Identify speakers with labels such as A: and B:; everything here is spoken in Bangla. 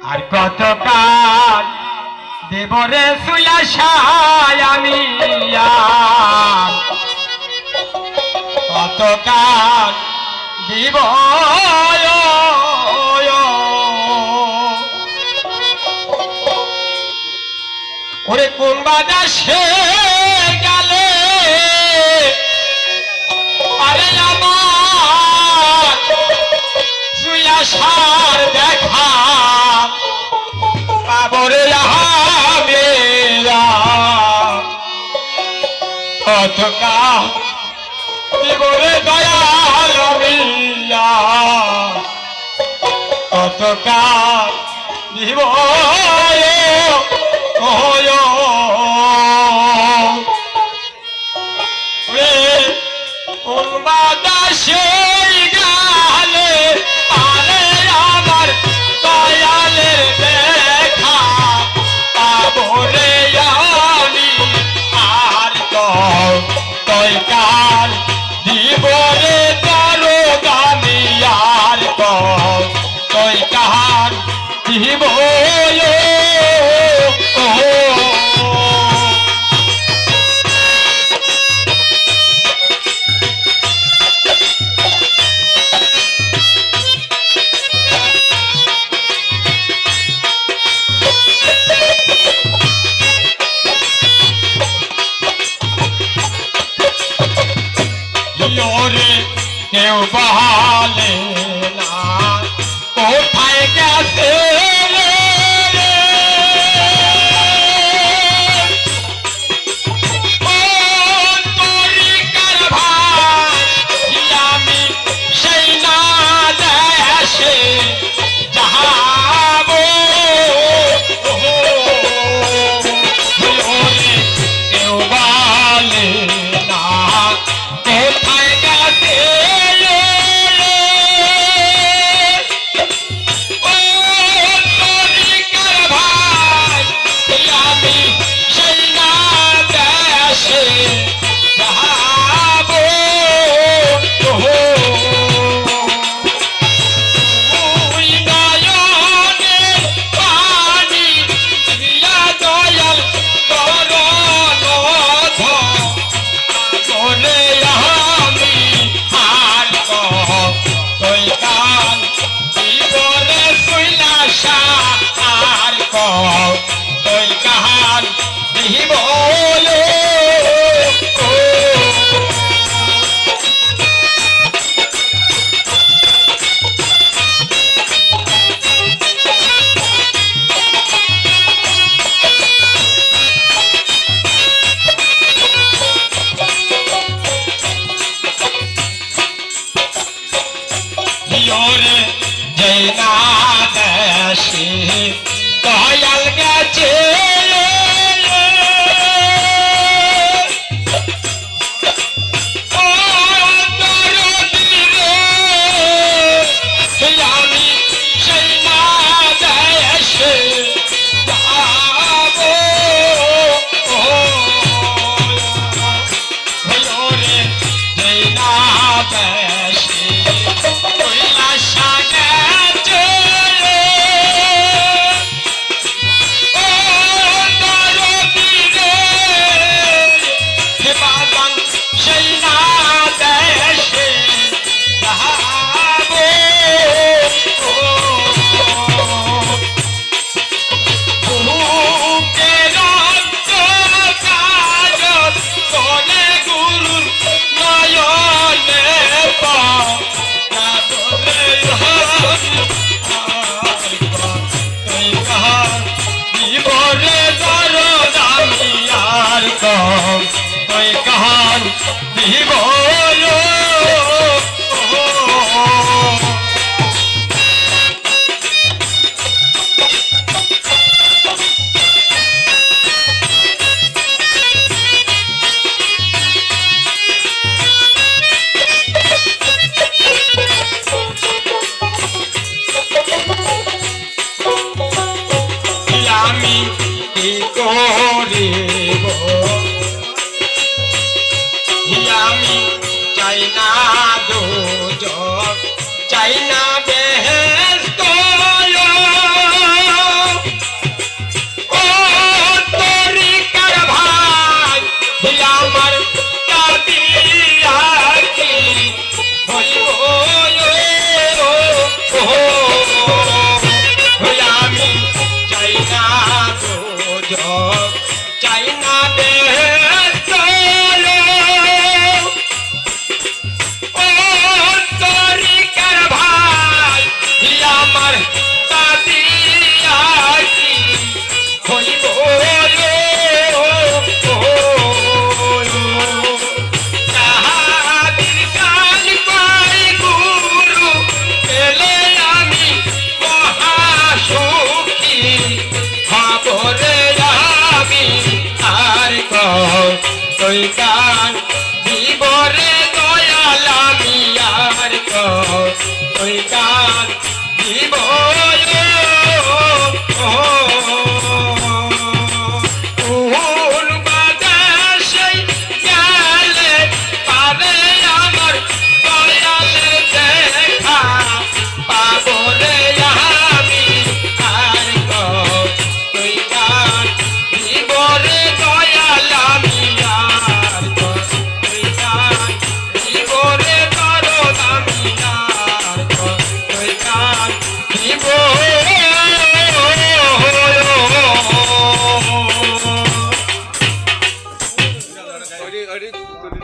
A: আর কতকাল দেবরে সুয়াশায় আমি কতকাল দেব ওরে কোন বাজার সে অথকা জীবনে দয়াল মিল্লা? অথকা জীবনে তাহার জীব কেউ বহালে না। কোথায় গেছে কাহান দিব Oh